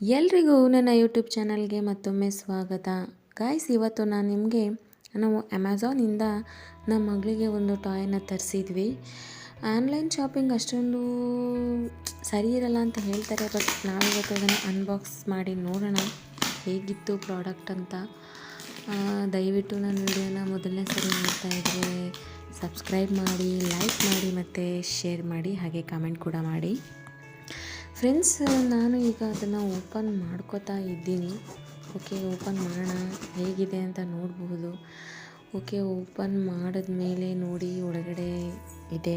ಎಲ್ರಿಗೂ ನನ್ನ ಯೂಟ್ಯೂಬ್ ಚಾನಲ್ಗೆ ಮತ್ತೊಮ್ಮೆ ಸ್ವಾಗತ. ಗಾಯ್ಸ್ ಇವತ್ತು ನಾನು ನಿಮಗೆ ನಾವು ಅಮೆಝಾನಿಂದ ನಮ್ಮ ಮಗಳಿಗೆ ಒಂದು ಟಾಯ್ನ ತರಿಸಿದ್ವಿ. ಆನ್ಲೈನ್ ಶಾಪಿಂಗ್ ಅಷ್ಟೊಂದು ಸರಿ ಇರಲ್ಲ ಅಂತ ಹೇಳ್ತಾರೆ ಬಟ್ ನಾವಿವತ್ತು ಅದನ್ನು ಅನ್ಬಾಕ್ಸ್ ಮಾಡಿ ನೋಡೋಣ ಹೇಗಿತ್ತು ಪ್ರಾಡಕ್ಟ್ ಅಂತ. ದಯವಿಟ್ಟು ನನ್ನ ವಿಡಿಯೋನ ಮೊದಲನೇ ಸರಿ ನೋಡ್ತಾ ಇದ್ದರೆ ಸಬ್ಸ್ಕ್ರೈಬ್ ಮಾಡಿ ಲೈಕ್ ಮಾಡಿ ಮತ್ತು ಶೇರ್ ಮಾಡಿ, ಹಾಗೆ ಕಮೆಂಟ್ ಕೂಡ ಮಾಡಿ. ಫ್ರೆಂಡ್ಸ್ ನಾನು ಈಗ ಅದನ್ನು ಓಪನ್ ಮಾಡ್ಕೋತಾ ಇದ್ದೀನಿ. ಓಕೆ ಓಪನ್ ಮಾಡೋಣ. ಹೇಗಿದೆ ಅಂತ ನೋಡಬಹುದು ಓಕೆ ಓಪನ್ ಮಾಡಿದ ಮೇಲೆ ನೋಡಿ ಒಳಗಡೆ ಇದೆ.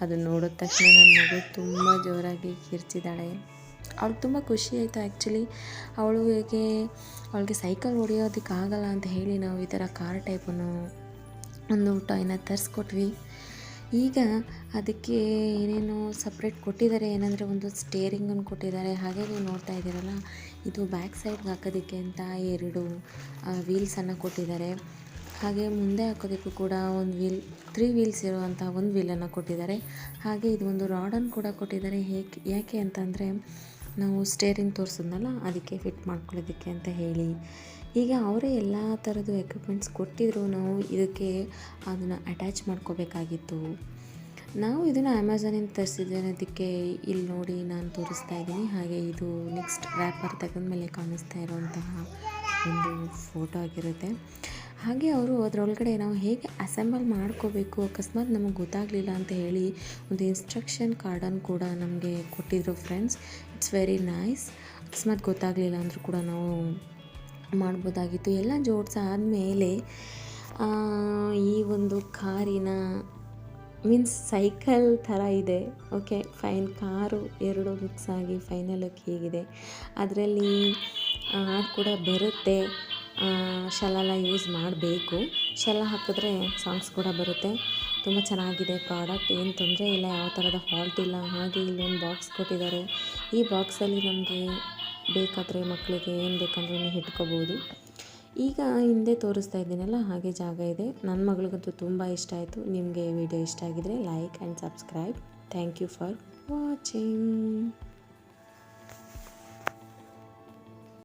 ಅದು ನೋಡಿದ ತಕ್ಷಣ ನನ್ನ ಮಗು ತುಂಬ ಜೋರಾಗಿ ಕಿರ್ಚಿದ್ದಾಳೆ. ಅವಳು ತುಂಬ ಖುಷಿ ಆಯಿತು ಆ್ಯಕ್ಚುಲಿ ಅವಳು ಹೇಗೆ, ಅವಳಿಗೆ ಸೈಕಲ್ ಹೊಡೆಯೋದಕ್ಕಾಗಲ್ಲ ಅಂತ ಹೇಳಿ ನಾವು ಈ ಥರ ಕಾರ್ ಟೈಪನ್ನು ಒಂದು ಟಾಯ್ನ ತರಿಸ್ಕೊಟ್ವಿ. ಈಗ ಅದಕ್ಕೆ ಏನೇನೋ ಸಪ್ರೇಟ್ ಕೊಟ್ಟಿದ್ದಾರೆ, ಏನಂದರೆ ಒಂದು ಸ್ಟೇರಿಂಗನ್ನು ಕೊಟ್ಟಿದ್ದಾರೆ. ಹಾಗೆ ನೀವು ನೋಡ್ತಾ ಇದ್ದೀರಲ್ಲ, ಇದು ಬ್ಯಾಕ್ ಸೈಡ್ಗೆ ಹಾಕೋದಕ್ಕೆ ಅಂತ ಎರಡು ವೀಲ್ಸನ್ನು ಕೊಟ್ಟಿದ್ದಾರೆ. ಹಾಗೆ ಮುಂದೆ ಹಾಕೋದಕ್ಕೂ ಕೂಡ ಒಂದು ವೀಲ್ ತ್ರೀ ವೀಲ್ಸ್ ಇರುವಂಥ ಒಂದು ವೀಲನ್ನು ಕೊಟ್ಟಿದ್ದಾರೆ. ಹಾಗೆ ಇದು ಒಂದು ರಾಡನ್ನು ಕೂಡ ಕೊಟ್ಟಿದ್ದಾರೆ. ಹೇಗೆ, ಯಾಕೆ ಅಂತಂದರೆ ನಾವು ಸ್ಟೇರಿಂಗ್ ತೋರಿಸಿದ್ನಲ್ಲ, ಅದಕ್ಕೆ ಫಿಟ್ ಮಾಡ್ಕೊಳ್ಳೋದಕ್ಕೆ ಅಂತ ಹೇಳಿ. ಈಗ ಅವರೇ ಎಲ್ಲ ಥರದ್ದು ಎಕ್ವಿಪ್ಮೆಂಟ್ಸ್ ಕೊಟ್ಟಿದ್ರು, ನಾವು ಇದಕ್ಕೆ ಅದನ್ನು ಅಟ್ಯಾಚ್ ಮಾಡ್ಕೋಬೇಕಾಗಿತ್ತು. ನಾವು ಇದನ್ನು ಅಮೆಝಾನಿಂದ ತರಿಸಿದ್ದೆ ಅನ್ನೋದಕ್ಕೆ ಇಲ್ಲಿ ನೋಡಿ ನಾನು ತೋರಿಸ್ತಾ ಇದ್ದೀನಿ. ಹಾಗೆ ಇದು ನೆಕ್ಸ್ಟ್ ರ್ಯಾಪರ್ ತೆಗೆದ್ಮೇಲೆ ಕಾಣಿಸ್ತಾ ಇರುವಂತಹ ಒಂದು ಫೋಟೋ ಆಗಿರುತ್ತೆ. ಹಾಗೆ ಅವರು ಅದರೊಳಗಡೆ ನಾವು ಹೇಗೆ ಅಸೆಂಬಲ್ ಮಾಡ್ಕೋಬೇಕು, ಅಕಸ್ಮಾತ್ ನಮಗೆ ಗೊತ್ತಾಗಲಿಲ್ಲ ಅಂತ ಹೇಳಿ ಒಂದು ಇನ್ಸ್ಟ್ರಕ್ಷನ್ ಕಾರ್ಡನ್ನು ಕೂಡ ನಮಗೆ ಕೊಟ್ಟಿದ್ರು ಫ್ರೆಂಡ್ಸ್ ಇಟ್ಸ್ ವೆರಿ ನೈಸ್ ಅಕಸ್ಮಾತ್ ಗೊತ್ತಾಗಲಿಲ್ಲ ಅಂದರೂ ಕೂಡ ನಾವು ಮಾಡ್ಬೋದಾಗಿತ್ತು. ಎಲ್ಲ ಜೋಡಿಸಾದ್ಮೇಲೆ ಈ ಒಂದು ಕಾರಿನ ಮೀನ್ಸ್ ಸೈಕಲ್ ಥರ ಇದೆ. ಓಕೆ ಫೈನ್ ಕಾರು ಎರಡು ಮಿಕ್ಸ್ ಆಗಿ ಫೈನಲ್ ಹೀಗಿದೆ. ಅದರಲ್ಲಿ ಹಾಡು ಕೂಡ ಬರುತ್ತೆ. ಶೆಲ್ಲೆಲ್ಲ ಯೂಸ್ ಮಾಡಬೇಕು. ಶೆಲ್ಲ ಹಾಕಿದ್ರೆ ಸಾಂಗ್ಸ್ ಕೂಡ ಬರುತ್ತೆ. ತುಂಬ ಚೆನ್ನಾಗಿದೆ ಪ್ರಾಡಕ್ಟ್ ಏನು ತೊಂದರೆ ಇಲ್ಲ, ಯಾವ ಥರದ ಫಾಲ್ಟ್ ಇಲ್ಲ. ಹಾಗೆ ಇಲ್ಲೊಂದು ಬಾಕ್ಸ್ ಕೊಟ್ಟಿದ್ದಾರೆ. ಈ ಬಾಕ್ಸಲ್ಲಿ ನಮಗೆ ಬೇಕಾದರೆ ಮಕ್ಕಳಿಗೆ ಏನು ಬೇಕಂದ್ರೂ ಇಟ್ಕೋಬೋದು ಈಗ ಹಿಂದೆ ತೋರಿಸ್ತಾ ಇದ್ದೀನಲ್ಲ, ಹಾಗೆ ಜಾಗ ಇದೆ. ನನ್ನ ಮಗಳಿಗಂತೂ ತುಂಬ ಇಷ್ಟ ಆಯಿತು. ನಿಮಗೆ ವಿಡಿಯೋ ಇಷ್ಟ ಆಗಿದರೆ like and subscribe thank you for watching